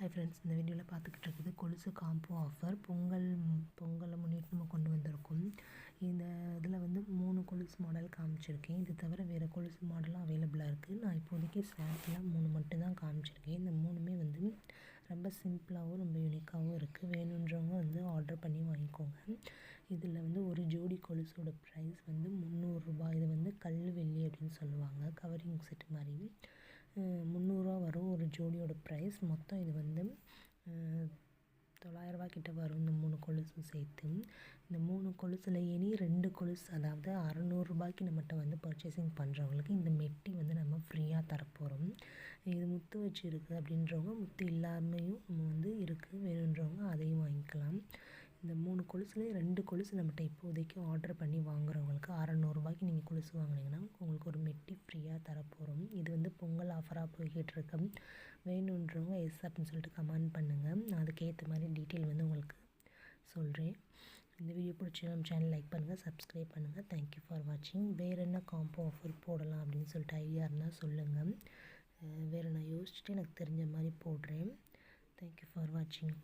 Hi friends இந்த வீடியோவில் பார்த்துக்கிட்டு இருக்குது கொலுசு காம்போ ஆஃபர் பொங்கல் பொங்கலை முன்னிட்டு நம்ம கொண்டு வந்திருக்கோம். இந்த இதில் வந்து மூணு கொலுசு மாடல் காமிச்சிருக்கேன். இது தவிர வேறு கொலுசு மாடலும் அவைலபிளாக இருக்குது நான் இப்போதைக்கு சாம்பிளாக மூணு மட்டும்தான் காமிச்சிருக்கேன். இந்த மூணுமே வந்து ரொம்ப சிம்பிளாகவும் ரொம்ப யூனிக்காகவும் இருக்குது வேணுன்றவங்க வந்து ஆர்டர் பண்ணி வாங்கிக்கோங்க. இதில் வந்து ஒரு ஜோடி கொலுசோட ப்ரைஸ் வந்து முந்நூறுரூபா இது வந்து கல் வெள்ளி அப்படின்னு சொல்லுவாங்க. கவரிங் செட் மாதிரி. முந்நூறுரூவா வரும். ப்ரைஸ் மொத்தம் இது வந்து தொள்ளாயிரரூபா கிட்ட வரும் இந்த மூணு கொலுசும் சேர்த்து. இந்த மூணு கொலுசில் இனி ரெண்டு கொலுசு அதாவது அறநூறுரூபாய்க்கு நம்மகிட்ட வந்து பர்ச்சேசிங் பண்ணுறவங்களுக்கு இந்த மெட்டி வந்து நம்ம ஃப்ரீயாக தரப்போகிறோம் இது முத்து வச்சு இருக்குது அப்படின்றவங்க முத்து இல்லாமையும் நம்ம வந்து இருக்குது வேணுன்றவங்க அதையும் வாங்கிக்கலாம். இந்த மூணு கொலுசுலேயும் ரெண்டு கொலுசு நம்மகிட்ட இப்போதைக்கு ஆர்டர் பண்ணி வாங்குறவங்களுக்கு அறநூறுபாய்க்கு நீங்கள் கொலுசு வாங்கினீங்கன்னா உங்களுக்கு ஒரு மெட்டி ஃப்ரீயாக தரப்போகிறோம் இது வந்து பொங்கல் ஆஃபராக போய்கிட்டுருக்கு வேணுன்றவங்க எஸ் அப்படின்னு சொல்லிட்டு கமெண்ட் பண்ணுங்கள் நான் அதுக்கேற்ற மாதிரி டீட்டெயில் வந்து உங்களுக்கு சொல்கிறேன் இந்த வீடியோ பிடிச்சி நம்ம சேனல் லைக் பண்ணுங்கள் சப்ஸ்கிரைப் பண்ணுங்கள் தேங்க்யூ ஃபார் வாட்சிங் வேறு என்ன காம்போ ஆஃபர் போடலாம் அப்படின்னு சொல்லிட்டு ஐடியா இருந்தால் சொல்லுங்கள் வேறு நான் யோசிச்சுட்டு எனக்கு தெரிஞ்ச மாதிரி போடுறேன். தேங்க்யூ ஃபார் வாட்சிங்